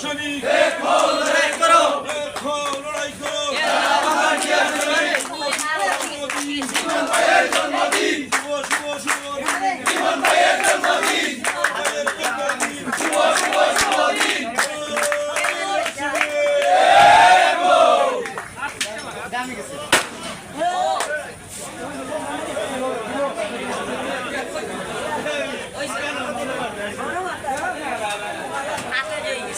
দর্শনী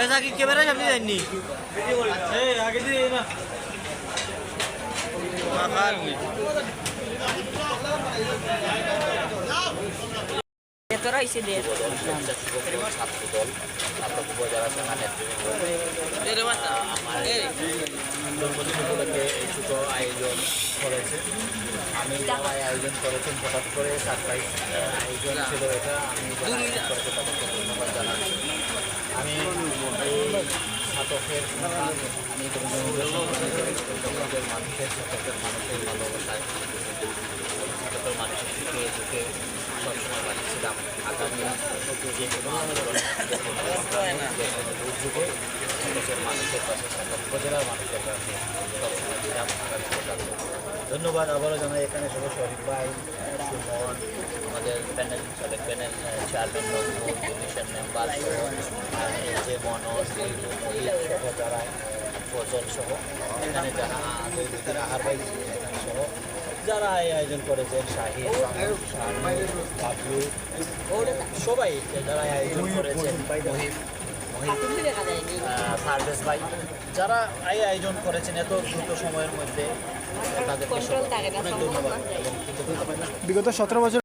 পেঁচা কি ক্যামেরা সামনে যাননি আগে দিয়ে না। তোরা এসে আয়োজন করেছে আমি যাওয়ায় আয়োজন করেছেন হঠাৎ করে সারপ্রাইজ আয়োজন ছিল এটা আমি ধন্যবাদ জানাচ্ছি আমি এই ছাত্রকের আমি মানুষের ছাত্রদের মানুষের ভালোবাসায় মানুষের সুখে দুঃখে সবসময় বানিয়েছিলাম আগামী যে কোনো দুর্যোগে ছাত্রদের মানুষের পাশে ছাত্র উপজেলার মানুষের পাশে সবসময় ধন্যবাদ, আবারও জানাই এখানে সবাই শরীফ ভাই চেয়ারম্যান নজরুল কমিশন মেম্বার সহ আহ, এই যে মনোজ সহ যারা যারা আয়োজন করেছেন শাহিদ বাবলু সবাই যারা আয়োজন করেছেন সার্ভিস ভাই যারা এই আয়োজন করেছেন এত দ্রুত সময়ের মধ্যে না অনেক ধন্যবাদ বিগত সতেরো বছর